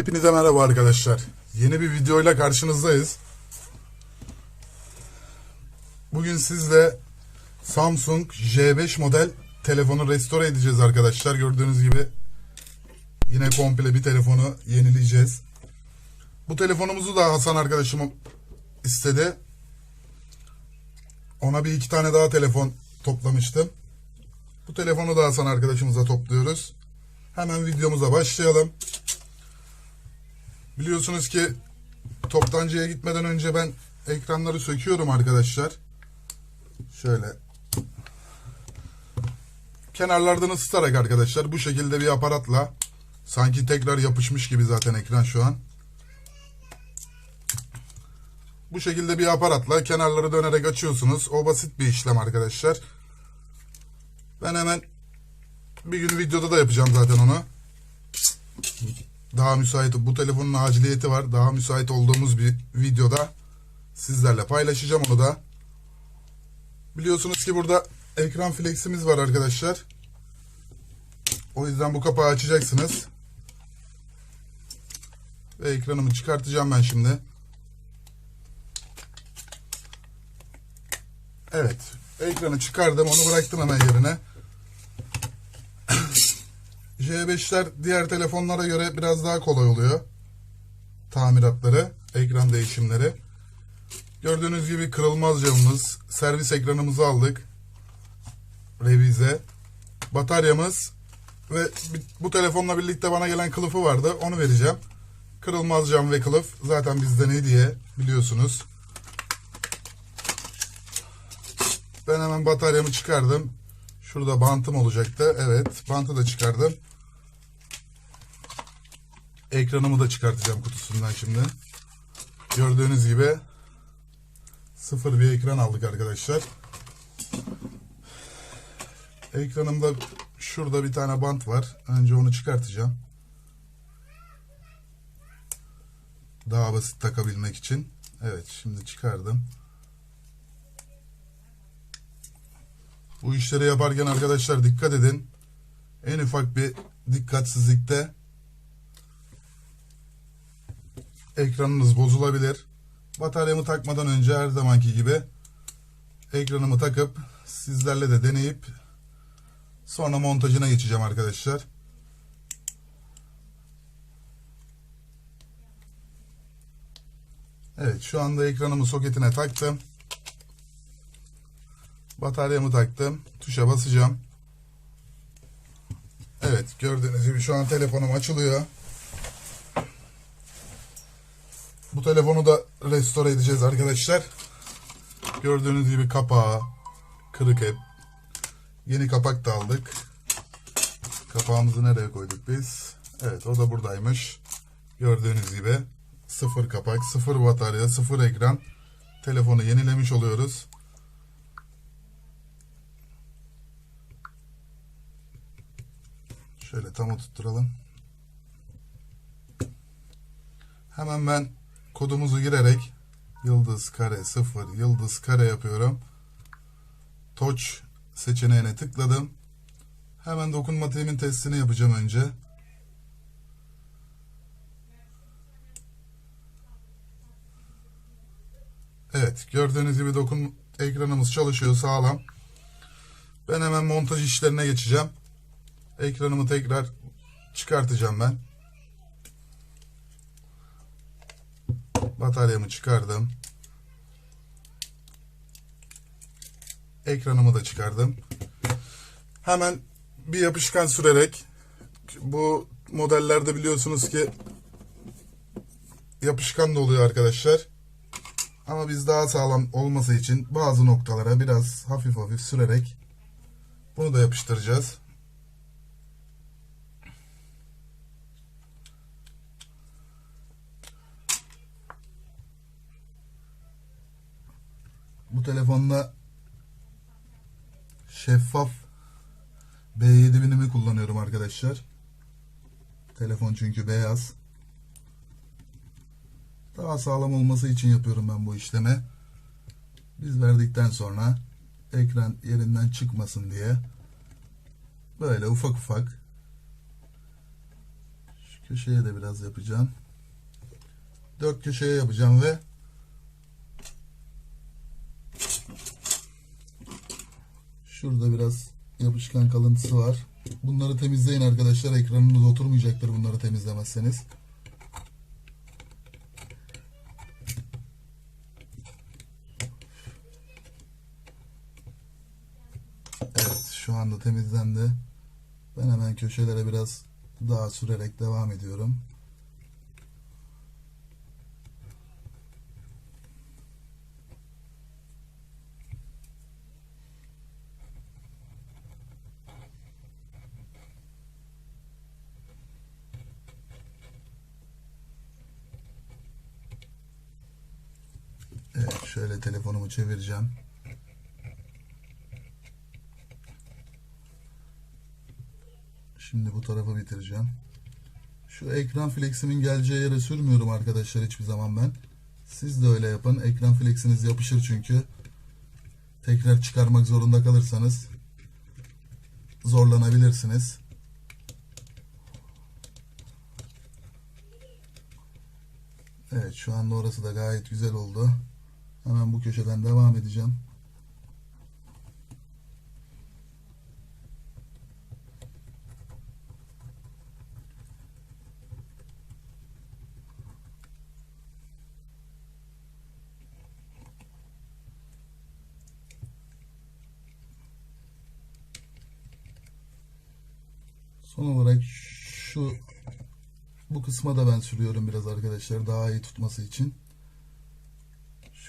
Hepinize merhaba arkadaşlar. Yeni bir videoyla karşınızdayız. Bugün sizle Samsung J5 model telefonu restore edeceğiz arkadaşlar. Gördüğünüz gibi yine komple bir telefonu yenileyeceğiz. Bu telefonumuzu da Hasan arkadaşım istedi. Ona bir iki tane daha telefon toplamıştım. Bu telefonu da Hasan arkadaşımıza topluyoruz. Hemen videomuza başlayalım. Biliyorsunuz ki toptancıya gitmeden önce ben ekranları söküyorum arkadaşlar. Şöyle. Kenarlardan ısıtarak arkadaşlar bu şekilde bir aparatla sanki tekrar yapışmış gibi zaten ekran şu an. Bu şekilde bir aparatla kenarları dönerek açıyorsunuz. O basit bir işlem arkadaşlar. Ben hemen bir gün videoda da yapacağım zaten onu. Daha müsait bu telefonun aciliyeti var. Daha müsait olduğumuz bir videoda sizlerle paylaşacağım onu da. Biliyorsunuz ki burada ekran fleximiz var arkadaşlar. O yüzden bu kapağı açacaksınız. Ve ekranımı çıkartacağım ben şimdi. Evet. Ekranı çıkardım. Onu bıraktım hemen yerine. J5'ler diğer telefonlara göre biraz daha kolay oluyor. Tamiratları, ekran değişimleri. Gördüğünüz gibi kırılmaz camımız, servis ekranımızı aldık. Revize. Bataryamız ve bu telefonla birlikte bana gelen kılıfı vardı. Onu vereceğim. Kırılmaz cam ve kılıf zaten bizden hediye biliyorsunuz. Ben hemen bataryamı çıkardım. Şurada bantım olacaktı. Evet, bantı da çıkardım. Ekranımı da çıkartacağım kutusundan şimdi. Gördüğünüz gibi sıfır bir ekran aldık arkadaşlar. Ekranımda şurada bir tane bant var. Önce onu çıkartacağım. Daha basit takabilmek için. Evet, şimdi çıkardım. Bu işleri yaparken arkadaşlar dikkat edin. En ufak bir dikkatsizlikte ekranınız bozulabilir. Bataryamı takmadan önce her zamanki gibi ekranımı takıp sizlerle de deneyip sonra montajına geçeceğim arkadaşlar. Evet şu anda ekranımı soketine taktım. Bataryamı taktım. Tuşa basacağım. Evet gördüğünüz gibi şu an telefonum açılıyor. Bu telefonu da restore edeceğiz arkadaşlar. Gördüğünüz gibi kapağı kırık hep. Yeni kapak da aldık. Kapağımızı nereye koyduk biz? Evet o da buradaymış. Gördüğünüz gibi sıfır kapak, sıfır batarya, sıfır ekran. Telefonu yenilemiş oluyoruz. Şöyle tam oturtturalım. Hemen ben kodumuzu girerek yıldız kare 0 yıldız kare yapıyorum. Touch seçeneğine tıkladım. Hemen dokunmatiğimin testini yapacağım önce. Evet gördüğünüz gibi dokun ekranımız çalışıyor sağlam. Ben hemen montaj işlerine geçeceğim. Ekranımı tekrar çıkartacağım ben. Bataryamı çıkardım. Ekranımı da çıkardım. Hemen bir yapışkan sürerek bu modellerde biliyorsunuz ki yapışkan da oluyor arkadaşlar. Ama biz daha sağlam olması için bazı noktalara biraz hafif hafif sürerek bunu da yapıştıracağız. Bu telefonda şeffaf B7000'imi kullanıyorum arkadaşlar. Telefon çünkü beyaz. Daha sağlam olması için yapıyorum ben bu işlemi. Biz verdikten sonra ekran yerinden çıkmasın diye böyle ufak ufak Köşeye de biraz yapacağım. Dört köşeye yapacağım ve şurada biraz yapışkan kalıntısı var. Bunları temizleyin arkadaşlar. Ekranınız oturmayacaktır bunları temizlemezseniz. Evet şu anda temizlendi. Ben hemen köşelere biraz daha sürerek devam ediyorum. Evet şöyle telefonumu çevireceğim. Şimdi bu tarafı bitireceğim. Şu ekran fleximin geleceği yere sürmüyorum arkadaşlar hiçbir zaman ben. Siz de öyle yapın. Ekran flexiniz yapışır çünkü. Tekrar çıkarmak zorunda kalırsanız zorlanabilirsiniz. Evet şu anda orası da gayet güzel oldu. Hemen bu köşeden devam edeceğim. Son olarak şu bu kısma da ben sürüyorum biraz arkadaşlar daha iyi tutması için.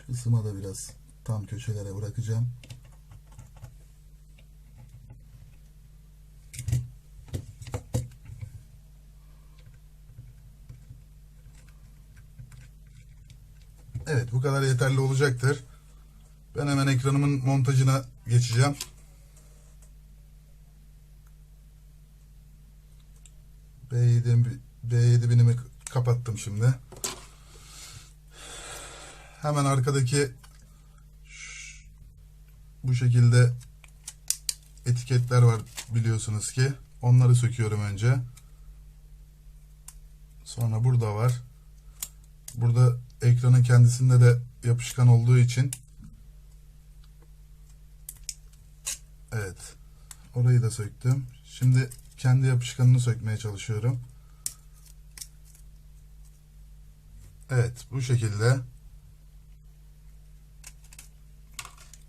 Şu kısma da biraz tam köşelere bırakacağım. Evet bu kadar yeterli olacaktır. Ben hemen ekranımın montajına geçeceğim. B7 B7 binimi kapattım şimdi. Hemen arkadaki bu şekilde etiketler var biliyorsunuz ki. Onları söküyorum önce. Sonra burada var. Burada ekranın kendisinde de yapışkan olduğu için Evet. Orayı da söktüm. Şimdi kendi yapışkanını sökmeye çalışıyorum. Evet, bu şekilde.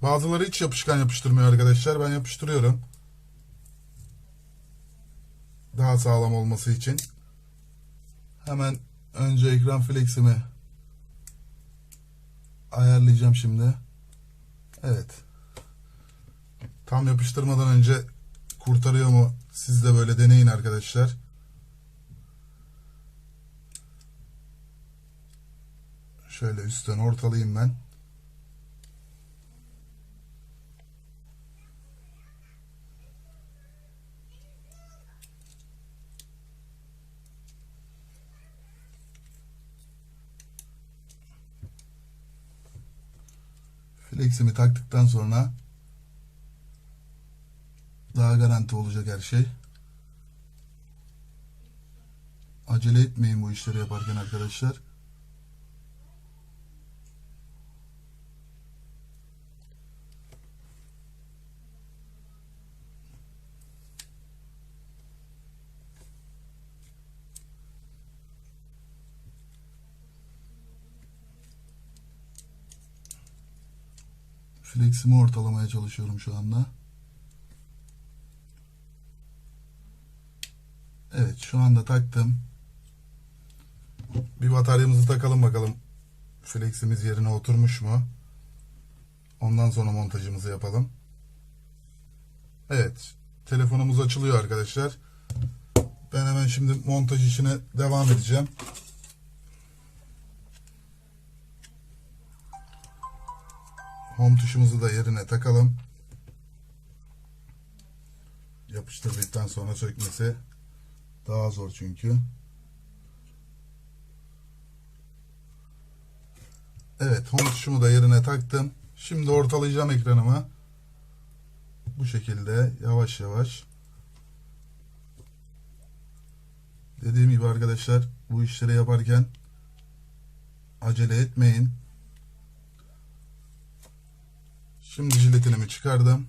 Bazıları hiç yapışkan yapıştırmıyor arkadaşlar. Ben yapıştırıyorum. Daha sağlam olması için. Hemen önce ekran fleximi ayarlayacağım şimdi. Evet. Tam yapıştırmadan önce kurtarıyor mu? Siz de böyle deneyin arkadaşlar. Şöyle üstten ortalayayım ben. Fleximi taktıktan sonra daha garanti olacak her şey. Acele etmeyin bu işleri yaparken arkadaşlar. Fleximi ortalamaya çalışıyorum şu anda. Evet şu anda taktım. Bir bataryamızı takalım bakalım. Fleximiz yerine oturmuş mu? Ondan sonra montajımızı yapalım. Evet. Telefonumuz açılıyor arkadaşlar. Ben hemen şimdi montaj işine devam edeceğim. Home tuşumuzu da yerine takalım. Yapıştırdıktan sonra sökmesi daha zor çünkü. Evet home tuşumu da yerine taktım. Şimdi ortalayacağım ekranımı. Bu şekilde yavaş yavaş Dediğim gibi arkadaşlar bu işleri yaparken acele etmeyin. Şimdi jiletinimi çıkardım.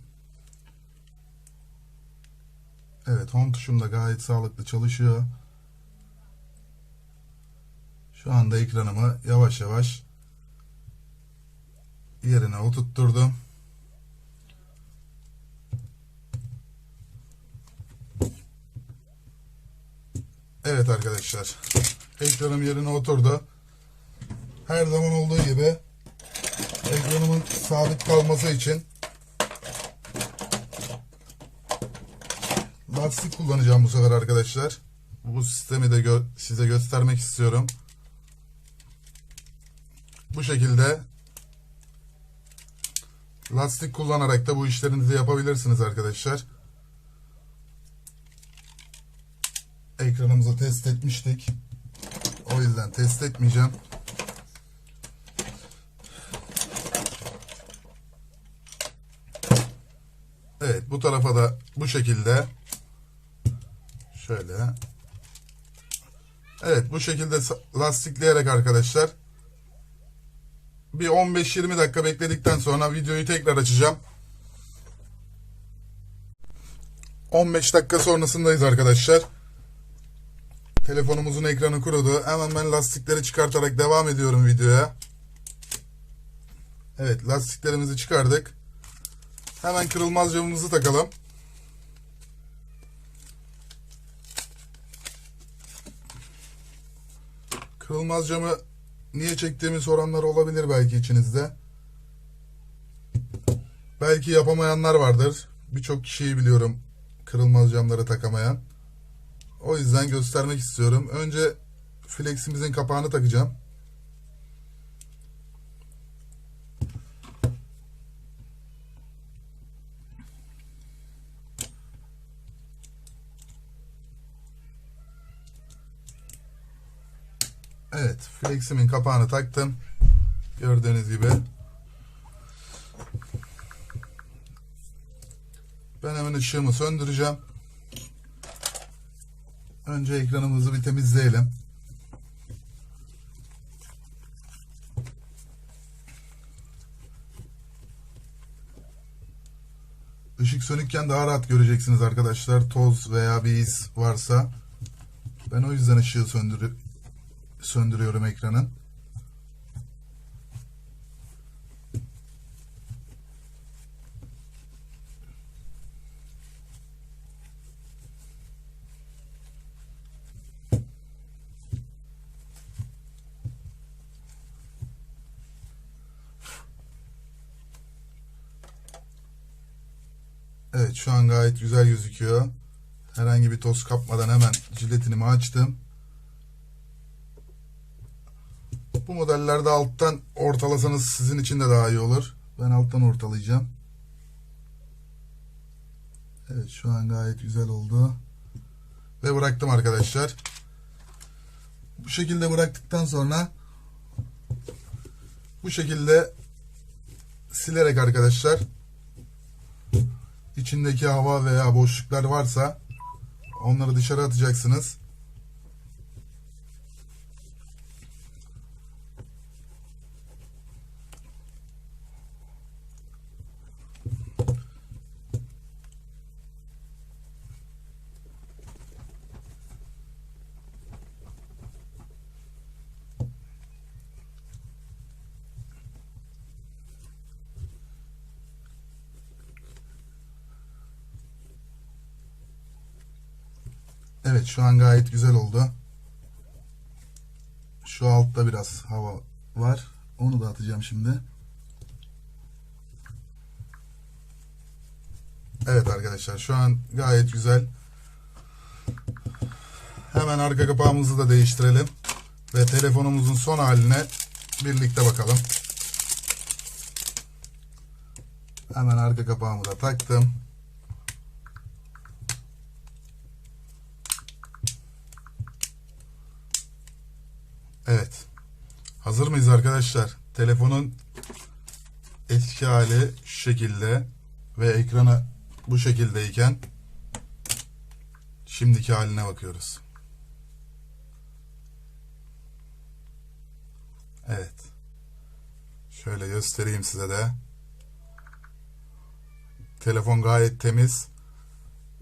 Evet home tuşum da gayet sağlıklı çalışıyor. Şu anda ekranımı yavaş yavaş yerine oturtturdum. Evet arkadaşlar. Ekranım yerine oturdu. Her zaman olduğu gibi ekranımın sabit kalması için lastik kullanacağım bu sefer arkadaşlar. Bu sistemi de gö- size göstermek istiyorum. Bu şekilde lastik kullanarak da bu işlerinizi yapabilirsiniz arkadaşlar. Ekranımızı test etmiştik. O yüzden test etmeyeceğim. Evet bu tarafa da bu şekilde şöyle Evet bu şekilde lastikleyerek arkadaşlar bir 15-20 dakika bekledikten sonra videoyu tekrar açacağım. 15 dakika sonrasındayız arkadaşlar. Telefonumuzun ekranı kurudu. Hemen ben lastikleri çıkartarak devam ediyorum videoya. Evet lastiklerimizi çıkardık. Hemen kırılmaz camımızı takalım. Kırılmaz camı niye çektiğimi soranlar olabilir belki içinizde. Belki yapamayanlar vardır. Birçok kişiyi biliyorum kırılmaz camları takamayan. O yüzden göstermek istiyorum. Önce fleximizin kapağını takacağım. Evet, fleximin kapağını taktım. Gördüğünüz gibi. Ben hemen ışığımı söndüreceğim. Önce ekranımızı bir temizleyelim. Işık sönükken daha rahat göreceksiniz arkadaşlar. Toz veya bir iz varsa. Ben o yüzden ışığı söndürü söndürüyorum ekranın. Evet şu an gayet güzel gözüküyor. Herhangi bir toz kapmadan hemen jiletini açtım. Bu modellerde alttan ortalasanız sizin için de daha iyi olur. Ben alttan ortalayacağım. Evet şu an gayet güzel oldu. Ve bıraktım arkadaşlar. Bu şekilde bıraktıktan sonra bu şekilde silerek arkadaşlar içindeki hava veya boşluklar varsa onları dışarı atacaksınız. Evet şu an gayet güzel oldu. Şu altta biraz hava var. Onu da atacağım şimdi. Evet arkadaşlar şu an gayet güzel. Hemen arka kapağımızı da değiştirelim. Ve telefonumuzun son haline birlikte bakalım. Hemen arka kapağımı da taktım. mıyız arkadaşlar? Telefonun eski hali şu şekilde ve ekrana bu şekildeyken şimdiki haline bakıyoruz. Evet. Şöyle göstereyim size de. Telefon gayet temiz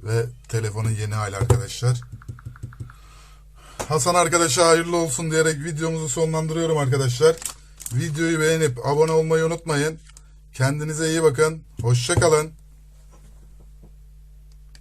ve telefonun yeni hali arkadaşlar. Hasan arkadaşa hayırlı olsun diyerek videomuzu sonlandırıyorum arkadaşlar. Videoyu beğenip abone olmayı unutmayın. Kendinize iyi bakın. Hoşça kalın.